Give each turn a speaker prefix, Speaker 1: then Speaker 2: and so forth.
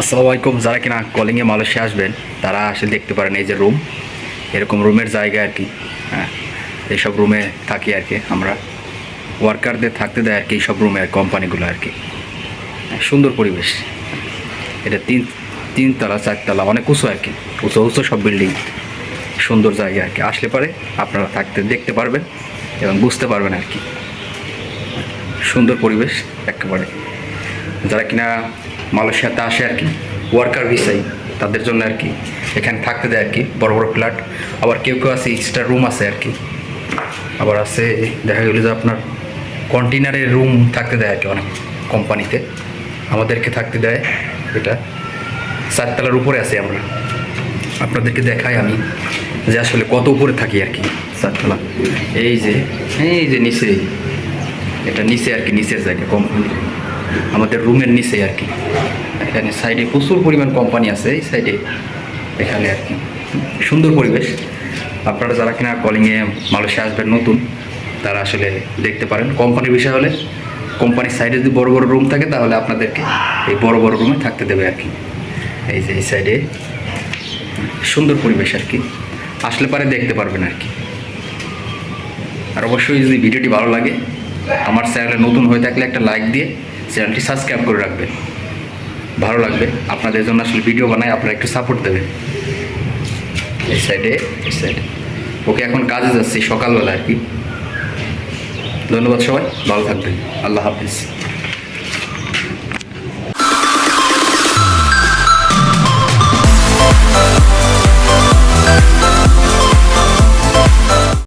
Speaker 1: আসসালামু আলাইকুম যারা কিনা কলিংয়ে মালয়েশিয়া আসবেন তারা আসলে দেখতে পারেন এই যে রুম এরকম রুমের জায়গা আর কি হ্যাঁ। এইসব রুমে থাকি আর কি আমরা। ওয়ার্কারদের থাকতে দেয় আর কি এইসব রুমে কোম্পানিগুলো আর কি। হ্যাঁ, সুন্দর পরিবেশ। এটা তিন তিনতলা চারতলা অনেক উঁচু আর কি। উঁচু উঁচু সব বিল্ডিং সুন্দর জায়গা আর কি। আসলে পারে আপনারা থাকতে দেখতে পারবেন এবং বুঝতে পারবেন আর কি। সুন্দর পরিবেশ একেবারে। যারা কিনা মালয়েশিয়াতে আসে আর কি ওয়ার্কার ভিসাই তাদের জন্য আর কি। এখানে থাকতে দেয় আর কি, বড় বড় ফ্ল্যাট আবার কেউ কেউ আছে এক্সট্রা রুম আছে আর কি। আবার আছে, দেখা গেলো যে আপনার কন্টেনারের রুম থাকতে দেয় আর কি অনেক কোম্পানিতে আমাদেরকে থাকতে দেয় এটা। চারতলার উপরে আছি আমরা। আপনাদেরকে দেখাই আমি যে আসলে কত উপরে থাকি আর কি, চারতলা। এই যে এই যে নিচে। এটা নিচে আর কি, নিচের জায়গা কোম্পানি আমাদের রুমের নিচে আর কি। এখানে সাইডে প্রচুর পরিমাণ কোম্পানি আছে, এই সাইডে এখানে আর কি। সুন্দর পরিবেশ। আপনারা যারা কিনা কলিংয়ে মালয়েশিয়া আসবেন, নতুন, তারা আসলে দেখতে পারেন। কোম্পানির বিষয় হলে কোম্পানির সাইডে যদি বড় বড় রুম থাকে, তাহলে আপনাদেরকে এই বড় বড় রুমে থাকতে দেবে আর কি। এই যে, এই সাইডে সুন্দর পরিবেশ আর কি। আসলে পারে দেখতে পারবেন আর কি। আর অবশ্যই যদি ভিডিওটি ভালো লাগে, আমার চ্যানেলে নতুন হয়ে থাকলে একটা লাইক দিয়ে চ্যানেলটি সাবস্ক্রাইব করে রাখবেন। ভালো লাগবে। আপনাদের জন্য আসলে ভিডিও বানাই, আপনারা একটু সাপোর্ট দেবেন এই সাইডে এই সাইডে ওকে এখন কাজে যাচ্ছি সকালবেলা আর কি। ধন্যবাদ সবাই, ভালো থাকবেন। আল্লাহ হাফিজ।